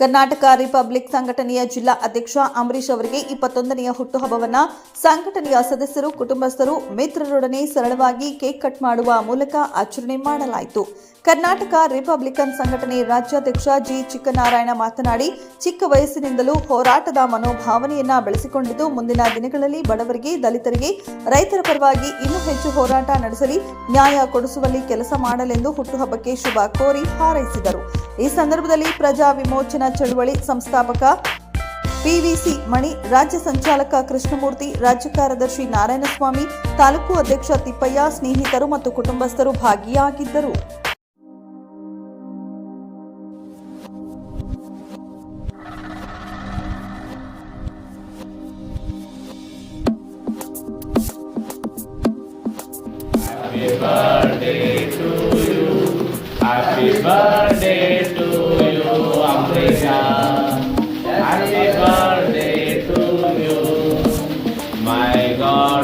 Karnataka republic ಸಂಘಟನೆಯ ಜಿಲ್ಲಾ ಅಧ್ಯಕ್ಷ ಅಂಬರೀಶ್ ಅವರಿಗೆ ಇಪ್ಪತ್ತೊಂದನೆಯ ಹುಟ್ಟುಹಬ್ಬವನ್ನು ಸಂಘಟನೆಯ ಸದಸ್ಯರು, ಕುಟುಂಬಸ್ಥರು ಮಿತ್ರರೊಡನೆ ಸರಳವಾಗಿ ಕೇಕ್ ಕಟ್ ಮಾಡುವ ಮೂಲಕ ಆಚರಣೆ ಮಾಡಲಾಯಿತು. ಕರ್ನಾಟಕ ರಿಪಬ್ಲಿಕನ್ ಸಂಘಟನೆ ರಾಜ್ಯಾಧ್ಯಕ್ಷ ಜಿ ಚಿಕ್ಕನಾರಾಯಣ ಮಾತನಾಡಿ, ಚಿಕ್ಕ ವಯಸ್ಸಿನಿಂದಲೂ ಹೋರಾಟದ ಮನೋಭಾವನೆಯನ್ನ ಬೆಳೆಸಿಕೊಂಡಿದ್ದು, ಮುಂದಿನ ದಿನಗಳಲ್ಲಿ ಬಡವರಿಗೆ, ದಲಿತರಿಗೆ ರೈತರ ಪರವಾಗಿ ಇನ್ನೂ ಹೆಚ್ಚು ಹೋರಾಟ ನಡೆಸಲಿ, ನ್ಯಾಯ ಕೊಡಿಸುವಲ್ಲಿ ಕೆಲಸ ಮಾಡಲೆಂದು ಹುಟ್ಟುಹಬ್ಬಕ್ಕೆ ಶುಭ ಕೋರಿ ಹಾರೈಸಿದರು. ಈ ಸಂದರ್ಭದಲ್ಲಿ ಪ್ರಜಾ ವಿಮೋಚನಾ ಚಳುವಳಿ ಸಂಸ್ಥಾಪಕ ಪಿವಿಸಿ ಮಣಿ, ರಾಜ್ಯ ಸಂಚಾಲಕ ಕೃಷ್ಣಮೂರ್ತಿ, ರಾಜ್ಯ ಕಾರ್ಯದರ್ಶಿ ನಾರಾಯಣಸ್ವಾಮಿ, ತಾಲೂಕು ಅಧ್ಯಕ್ಷ ತಿಪ್ಪಯ್ಯ, ಸ್ನೇಹಿತರು ಮತ್ತು ಕುಟುಂಬಸ್ಥರು ಭಾಗಿಯಾಗಿದ್ದರು Happy birthday to you. Happy birthday to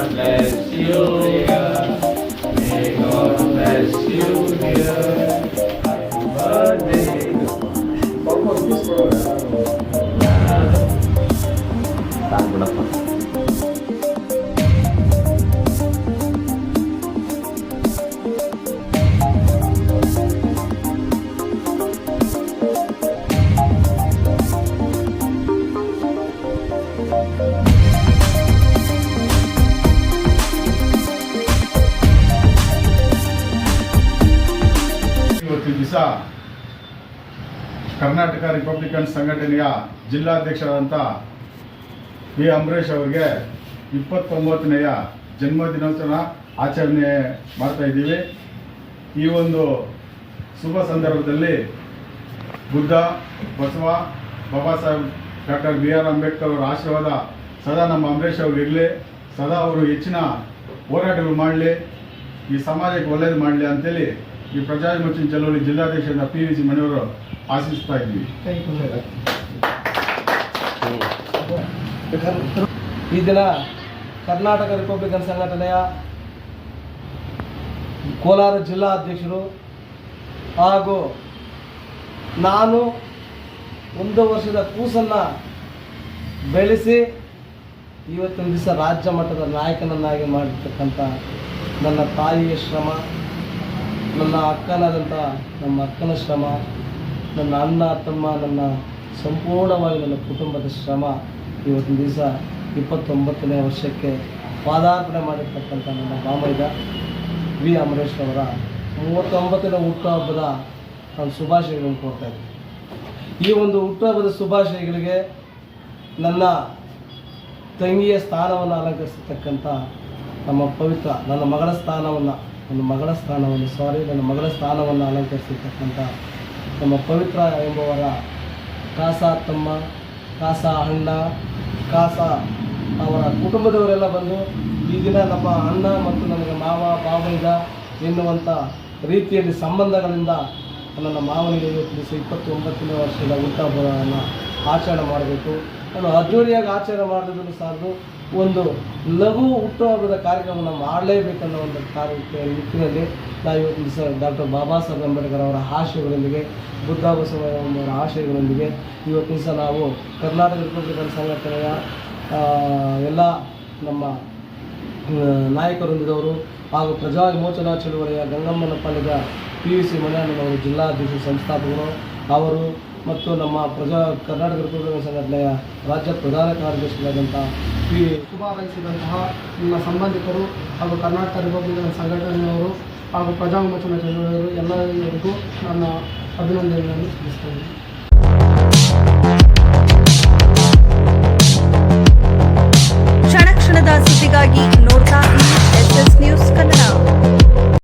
வரல ಇವತ್ತಿನ ದಿವಸ ಕರ್ನಾಟಕ ರಿಪಬ್ಲಿಕನ್ ಸಂಘಟನೆಯ ಜಿಲ್ಲಾಧ್ಯಕ್ಷರಾದಂಥ ವಿ. ಅಂಬರೀಷ್ ಅವರಿಗೆ ಇಪ್ಪತ್ತೊಂಬತ್ತನೆಯ ಜನ್ಮದಿನೋತ್ಸವ ಆಚರಣೆ ಮಾಡ್ತಾ ಇದ್ದೀವಿ. ಈ ಒಂದು ಶುಭ ಸಂದರ್ಭದಲ್ಲಿ Buddha, Basava, Baba Saheb doctor B. R. Ambedkar ಅವರ ಆಶೀರ್ವಾದ ಸದಾ ನಮ್ಮ ಅಂಬರೀಷ್ ಇರಲಿ, ಸದಾ ಅವರು ಹೆಚ್ಚಿನ ಹೋರಾಟಗಳು ಮಾಡಲಿ, ಈ ಸಮಾಜಕ್ಕೆ ಒಳ್ಳೇದು ಮಾಡಲಿ ಅಂತೇಳಿ ಈ ಪ್ರಜಾವಿಮೋಚನೆ ಚಳವಳಿ ಜಿಲ್ಲಾಧ್ಯಕ್ಷ ಪಿ ವಿ ಸಿ ಮಣಿಯವರು ಆಶಿಸ್ತಾ ಇದ್ದೀವಿ. ಈ ದಿನ ಕರ್ನಾಟಕ ರಿಪಬ್ಲಿಕನ್ ಸಂಘಟನೆಯ ಕೋಲಾರ ಜಿಲ್ಲಾ ಅಧ್ಯಕ್ಷರು ಹಾಗೂ ನಾನು ಒಂದು ವರ್ಷದ ಕೂಸನ್ನು ಬೆಳೆಸಿ ಇವತ್ತಿನ ದಿವಸ ರಾಜ್ಯ ಮಟ್ಟದ ನಾಯಕನನ್ನಾಗಿ ಮಾಡಿರ್ತಕ್ಕಂಥ ನನ್ನ ತಾಯಿಯ ಶ್ರಮ ನನ್ನ ಅಕ್ಕನಾದಂಥ ನಮ್ಮ ಅಕ್ಕನ ಶ್ರಮ, ನನ್ನ ಅಣ್ಣ, ತಮ್ಮ, ನನ್ನ ಸಂಪೂರ್ಣವಾಗಿ ನನ್ನ ಕುಟುಂಬದ ಶ್ರಮ ಇವತ್ತಿನ ದಿವಸ ಇಪ್ಪತ್ತೊಂಬತ್ತನೇ ವರ್ಷಕ್ಕೆ ಪಾದಾರ್ಪಣೆ ಮಾಡಿರ್ತಕ್ಕಂಥ ನನ್ನ ಮಾಮೈದ ವಿ. ಅಮರೇಶ್ ಅವರ ಮೂವತ್ತೊಂಬತ್ತನೇ ಹುಟ್ಟುಹಬ್ಬದ ನಾನು ಶುಭಾಶಯಗಳನ್ನು ಕೊಡ್ತಾ ಇದ್ದೀನಿ. ಈ ಒಂದು ಹುಟ್ಟುಹಬ್ಬದ ಶುಭಾಶಯಗಳಿಗೆ ನನ್ನ ತಂಗಿಯ ಸ್ಥಾನವನ್ನು ಅಲಂಕರಿಸತಕ್ಕಂಥ ನಮ್ಮ ಪವಿತ್ರ, ನನ್ನ ಮಗಳ ಸ್ಥಾನವನ್ನು ನನ್ನ ಮಗಳ ಸ್ಥಾನವನ್ನು ಸಾರಿ ನನ್ನ ಮಗಳ ಸ್ಥಾನವನ್ನು ಅಲಂಕರಿಸಿರ್ತಕ್ಕಂಥ ನಮ್ಮ ಪವಿತ್ರ ಎಂಬುವರ ಕಾಸ ತಮ್ಮ, ಕಾಸ ಅಣ್ಣ, ಕಾಸ ಅವರ ಕುಟುಂಬದವರೆಲ್ಲ ಬಂದು ಈ ದಿನ ನಮ್ಮ ಅಣ್ಣ ಮತ್ತು ನನಗೆ ಮಾವ ಬಾವೈದ ಎನ್ನುವಂಥ ರೀತಿಯಲ್ಲಿ ಸಂಬಂಧಗಳಿಂದ ನನ್ನ ಮಾವನಿಗೆ ಇವತ್ತು ದಿವಸ ಇಪ್ಪತ್ತೊಂಬತ್ತನೇ ವರ್ಷದ ಹುಟ್ಟಹಬ್ಬವನ್ನು ಆಚರಣೆ ಮಾಡಬೇಕು. ನಾನು ಅದ್ದೂರಿಯಾಗಿ ಆಚರಣೆ ಮಾಡಿದ್ರು ಸಾಕು ಒಂದು ಲಘು ಹುಟ್ಟುಹಬ್ಬದ ಕಾರ್ಯಕ್ರಮವನ್ನು ಮಾಡಲೇಬೇಕನ್ನೋ ಒಂದು ಕಾರ್ಯಕ್ಕೆ ನಿಟ್ಟಿನಲ್ಲಿ ನಾವು ಇವತ್ತು ದಿವಸ ಡಾಕ್ಟರ್ ಬಾಬಾ ಸಾಹೇಬ್ ಅಂಬೇಡ್ಕರ್ ಅವರ ಆಶಯಗಳೊಂದಿಗೆ, ಬುದ್ಧ ಬಸವಣ್ಣವರ ಆಶಯಗಳೊಂದಿಗೆ ಇವತ್ತಿನ ಸಹ ನಾವು ಕರ್ನಾಟಕ ರಿಪಬ್ಲಿಕನ್ ಸಂಘಟನೆಯ ಎಲ್ಲ ನಮ್ಮ ನಾಯಕರೊಂದಿದವರು ಹಾಗೂ ಪ್ರಜಾ ವಿಮೋಚನಾ ಚಳುವಳಿಯ ಗಂಗಮ್ಮನ ಪಾಲಿದ ಪಿ ಯು ಸಿ ಮನೆಯಣ್ಣನವರು ಜಿಲ್ಲಾಧ್ಯಕ್ಷ ಸಂಸ್ಥಾಪಕರು, ಅವರು ಮತ್ತು ನಮ್ಮ ಪ್ರಜಾ ಕರ್ನಾಟಕ ರಿಪಬ್ಲಿಕನ್ ಸಂಘಟನೆಯ ರಾಜ್ಯ ಪ್ರಧಾನ ಕಾರ್ಯದರ್ಶಿಯಾದಂಥ ಪಿ ಶುಭಾರೈಸಿದಂತಹ ನಿಮ್ಮ ಸಂಬಂಧಿಕರು ಹಾಗೂ ಕರ್ನಾಟಕ ರಿಪಬ್ಲಿಕನ್ ಸಂಘಟನೆಯವರು ಹಾಗೂ ಪ್ರಜಾ ವಿಮೋಚನಾ ಚಳವಳಿಯವರು ಎಲ್ಲರಿಗೂ ನನ್ನ ಅಭಿನಂದನೆಗಳನ್ನು ಸಲ್ಲಿಸ್ತೇನೆ